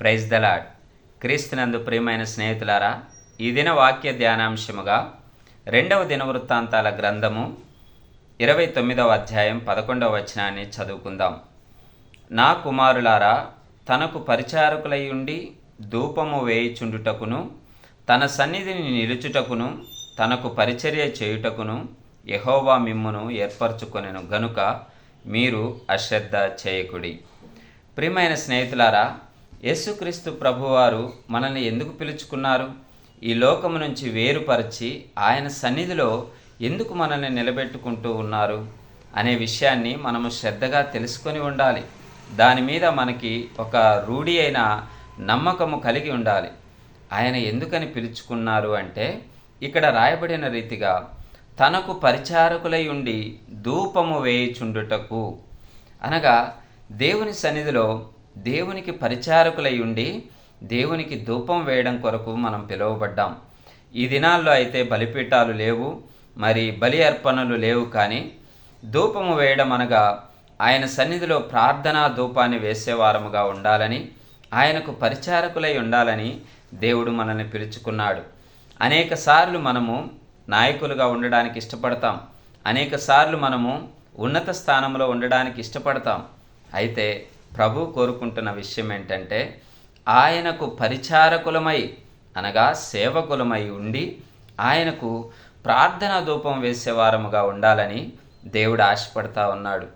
Praise the Lord క్రీస్తునందు ప్రియమైన స్నేహితులారా ఈ దిన వాక్య ధ్యానాంశముగా రెండవ దినవృత్తాంతాల గ్రంథము ఇరవై తొమ్మిదవ అధ్యాయం పదకొండవ వచనాన్ని చదువుకుందాం. నా కుమారులారా తనకు పరిచారకులై ఉండి ధూపము వేయిచుండుటకును తన సన్నిధిని నిలుచుటకును తనకు పరిచర్య చేయుటకును యహోవా మిమ్మును ఏర్పరచుకొనెను గనుక మీరు అశ్రద్ధ చేయకుడి. ప్రియమైన స్నేహితులారా యేసుక్రీస్తు ప్రభువారు మనల్ని ఎందుకు పిలుచుకున్నారు? ఈ లోకము నుంచి వేరుపరిచి ఆయన సన్నిధిలో ఎందుకు మనల్ని నిలబెట్టుకుంటూ ఉన్నారు? అనే విషయాన్ని మనము శ్రద్ధగా తెలుసుకొని ఉండాలి. దాని మీద మనకి ఒక రూఢి అయిన నమ్మకము కలిగి ఉండాలి. ఆయన ఎందుకని పిలుచుకున్నారు అంటే ఇక్కడ రాయబడిన రీతిగా తనకు పరిచారకులై ఉండి ధూపము వేయుచుండుటకు అనగా దేవుని సన్నిధిలో దేవునికి పరిచారకులై ఉండి దేవునికి ధూపం వేయడం కొరకు మనం పిలువబడ్డాం. ఈ దినాల్లో అయితే బలిపీఠాలు లేవు మరి బలి అర్పణలు లేవు కానీ ధూపము వేయడం అనగా ఆయన సన్నిధిలో ప్రార్థనా ధూపాన్ని వేసేవారముగా ఉండాలని ఆయనకు పరిచారకులై ఉండాలని దేవుడు మనల్ని పిలుచుకున్నాడు. అనేక సార్లు మనము నాయకులుగా ఉండడానికి ఇష్టపడతాం. అనేక సార్లు మనము ఉన్నత స్థానంలో ఉండడానికి ఇష్టపడతాం. అయితే ప్రభు కోరుకుంటున్న విషయం ఏంటంటే ఆయనకు పరిచారకులమై అనగా సేవకులమై ఉండి ఆయనకు ప్రార్థన ధూపం వేసేవారముగా ఉండాలని దేవుడు ఆశపడతా ఉన్నాడు.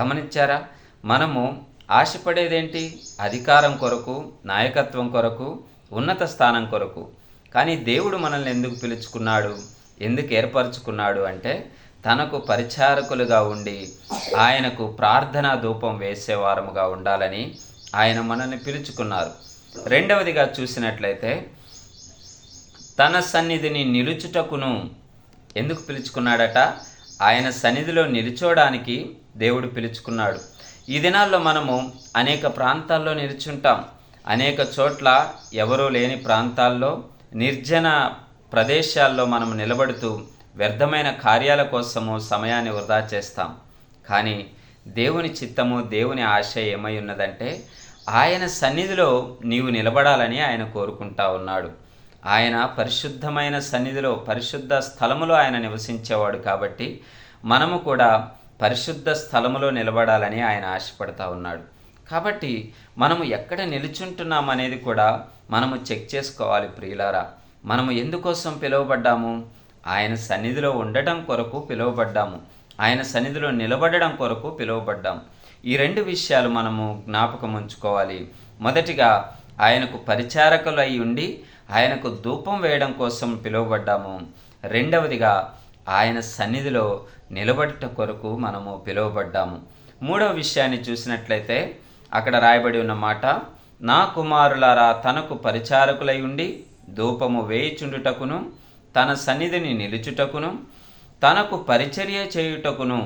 గమనించారా? మనము ఆశపడేదేంటి? అధికారం కొరకు నాయకత్వం కొరకు ఉన్నత స్థానం కొరకు. కానీ దేవుడు మనల్ని ఎందుకు పిలుచుకున్నాడు? ఎందుకు ఏర్పరచుకున్నాడు అంటే తనకు పరిచారకులుగా ఉండి ఆయనకు ప్రార్థనా ధూపం వేసేవారముగా ఉండాలని ఆయన మనల్ని పిలుచుకున్నారు. రెండవదిగా చూసినట్లయితే తన సన్నిధిని నిలుచుటకును ఎందుకు పిలుచుకున్నాడట? ఆయన సన్నిధిలో నిలుచోడానికి దేవుడు పిలుచుకున్నాడు. ఈ దినాల్లో మనము అనేక ప్రాంతాల్లో నిలుచుంటాం. అనేక చోట్ల ఎవరూ లేని ప్రాంతాల్లో నిర్జన ప్రదేశాల్లో మనం నిలబడుతూ వ్యర్థమైన కార్యాల కోసము సమయాన్ని వృధా చేస్తాం. కానీ దేవుని చిత్తము దేవుని ఆశ ఏమై ఉన్నదంటే ఆయన సన్నిధిలో నీవు నిలబడాలని ఆయన కోరుకుంటా ఉన్నాడు. ఆయన పరిశుద్ధమైన సన్నిధిలో పరిశుద్ధ స్థలములో ఆయన నివసించేవాడు కాబట్టి మనము కూడా పరిశుద్ధ స్థలములో నిలబడాలని ఆయన ఆశపడతా ఉన్నాడు. కాబట్టి మనము ఎక్కడ నిలుచుంటున్నాం అనేది కూడా మనము చెక్ చేసుకోవాలి ప్రియులారా. మనము ఎందుకోసం పిలువబడ్డాము? ఆయన సన్నిధిలో ఉండటం కొరకు పిలువబడ్డాము. ఆయన సన్నిధిలో నిలబడడం కొరకు పిలువబడ్డాం ఈ రెండు విషయాలు మనము జ్ఞాపకం ఉంచుకోవాలి. మొదటిగా ఆయనకు పరిచారకులు అయి ఉండి ఆయనకు ధూపం వేయడం కోసం పిలువబడ్డాము. రెండవదిగా ఆయన సన్నిధిలో నిలబడట కొరకు మనము పిలువబడ్డాము. మూడవ విషయాన్ని చూసినట్లయితే అక్కడ రాయబడి ఉన్న మాట నా కుమారులారా తనకు పరిచారకులై ఉండి ధూపము వేయిచుండుటకును తన సన్నిధిని నిలుచుటకును తనకు పరిచర్య చేయుటకును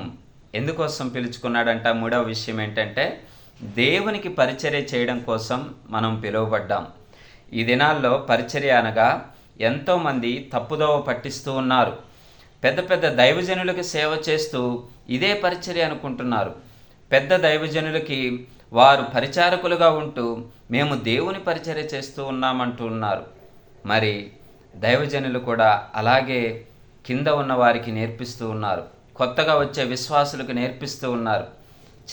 ఎందుకోసం పిలుచుకున్నాడంట మూడవ విషయం ఏంటంటే దేవునికి పరిచర్య చేయడం కోసం మనం పిలువబడ్డాం. ఈ దినాల్లో పరిచర్య అనగా ఎంతోమంది తప్పుదోవ పట్టిస్తూ ఉన్నారు. పెద్ద పెద్ద దైవజనులకి సేవ చేస్తూ ఇదే పరిచర్య అనుకుంటున్నారు. పెద్ద దైవజనులకి వారు పరిచారకులుగా ఉంటూ మేము దేవుని పరిచర్య చేస్తూ ఉన్నామంటూ ఉన్నారు. మరి దైవజనులు కూడా అలాగే కింద ఉన్న వారికి నేర్పిస్తూ ఉన్నారు. కొత్తగా వచ్చే విశ్వాసులకు నేర్పిస్తూ ఉన్నారు.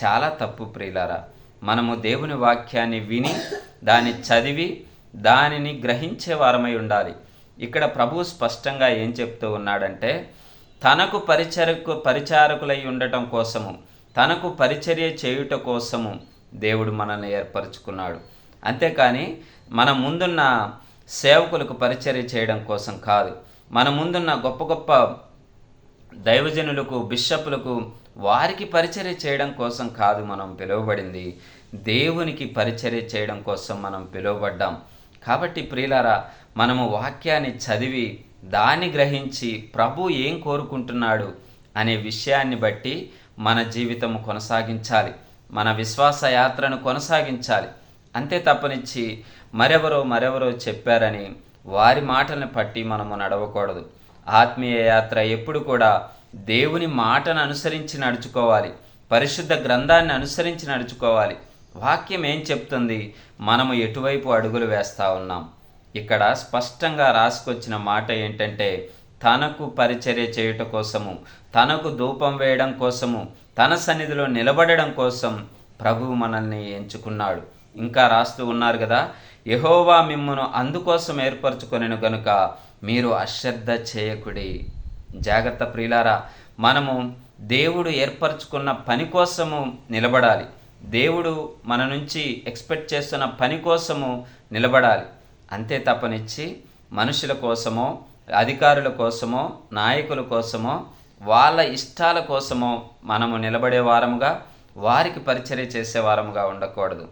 చాలా తప్పు ప్రియులారా. మనము దేవుని వాక్యాన్ని విని దాన్ని చదివి దానిని గ్రహించే వారమై ఉండాలి. ఇక్కడ ప్రభు స్పష్టంగా ఏం చెప్తూ ఉన్నాడంటే తనకు పరిచరకు పరిచారకులై ఉండటం కోసము తనకు పరిచర్య చేయుట కోసము దేవుడు మనల్ని ఏర్పరచుకున్నాడు. అంతేకాని మన ముందున్న సేవకులకు పరిచర్య చేయడం కోసం కాదు. మన ముందున్న గొప్ప గొప్ప దైవజనులకు బిషప్లకు వారికి పరిచర్య చేయడం కోసం కాదు మనం పిలువబడింది. దేవునికి పరిచర్య చేయడం కోసం మనం పిలువబడ్డాం. కాబట్టి ప్రియులారా మనము వాక్యాన్ని చదివి దాన్ని గ్రహించి ప్రభు ఏం కోరుకుంటున్నాడు అనే విషయాన్ని బట్టి మన జీవితం కొనసాగించాలి. మన విశ్వాస యాత్రను కొనసాగించాలి. అంతే తప్పనిచ్చి మరెవరో మరెవరో చెప్పారని వారి మాటలను పట్టి మనము నడవకూడదు. ఆత్మీయ యాత్ర ఎప్పుడు కూడా దేవుని మాటను అనుసరించి నడుచుకోవాలి. పరిశుద్ధ గ్రంథాన్ని అనుసరించి నడుచుకోవాలి. వాక్యం ఏం చెప్తుంది? మనము ఎటువైపు అడుగులు వేస్తూ ఉన్నాం? ఇక్కడ స్పష్టంగా రాసుకొచ్చిన మాట ఏంటంటే తనకు పరిచర్య చేయుట కోసము తనకు ధూపం వేయడం కోసము తన సన్నిధిలో నిలబడడం కోసం ప్రభువు మనల్ని ఎంచుకున్నాడు. ఇంకా రాస్తూ ఉన్నారు కదా యహోవా మిమ్మును అందుకోసం ఏర్పరచుకొనెను గనుక మీరు అశ్రద్ధ చేయకుడి. జాగ్రత్త ప్రియులారా మనము దేవుడు ఏర్పరచుకున్న పని కోసము నిలబడాలి. దేవుడు మన నుంచి ఎక్స్పెక్ట్ చేస్తున్న పని కోసము నిలబడాలి. అంతే తప్పనిచ్చి మనుషుల కోసమో అధికారుల కోసమో నాయకుల కోసమో వాళ్ళ ఇష్టాల కోసమో మనము నిలబడే వారముగా వారికి పరిచర్య చేసే వారముగా ఉండకూడదు.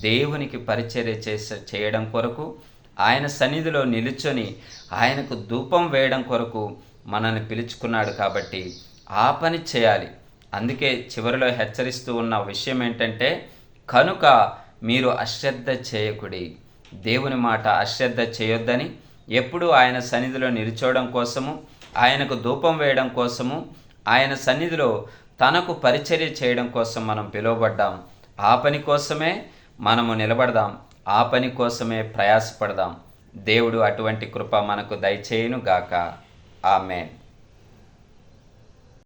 దేవునికి పరిచర్య చేసే చేయడం కొరకు ఆయన సన్నిధిలో నిలుచొని ఆయనకు ధూపం వేయడం కొరకు మనల్ని పిలుచుకున్నాడు కాబట్టి ఆ పని చేయాలి. అందుకే చివరిలో హెచ్చరిస్తూ ఉన్న విషయం ఏంటంటే కనుక మీరు అశ్రద్ధ చేయకుడి. దేవుని మాట అశ్రద్ధ చేయొద్దని ఎప్పుడు ఆయన సన్నిధిలో నిలుచోవడం కోసము ఆయనకు ధూపం వేయడం కోసము ఆయన సన్నిధిలో తనకు పరిచర్య చేయడం కోసం మనం పిలువబడ్డాం. ఆ పని కోసమే మనము నిలబడదాం. ఆ పని కోసమే ప్రయాసపడదాం. దేవుడు అటువంటి కృప మనకు దయచేయును గాక ఆమెన్.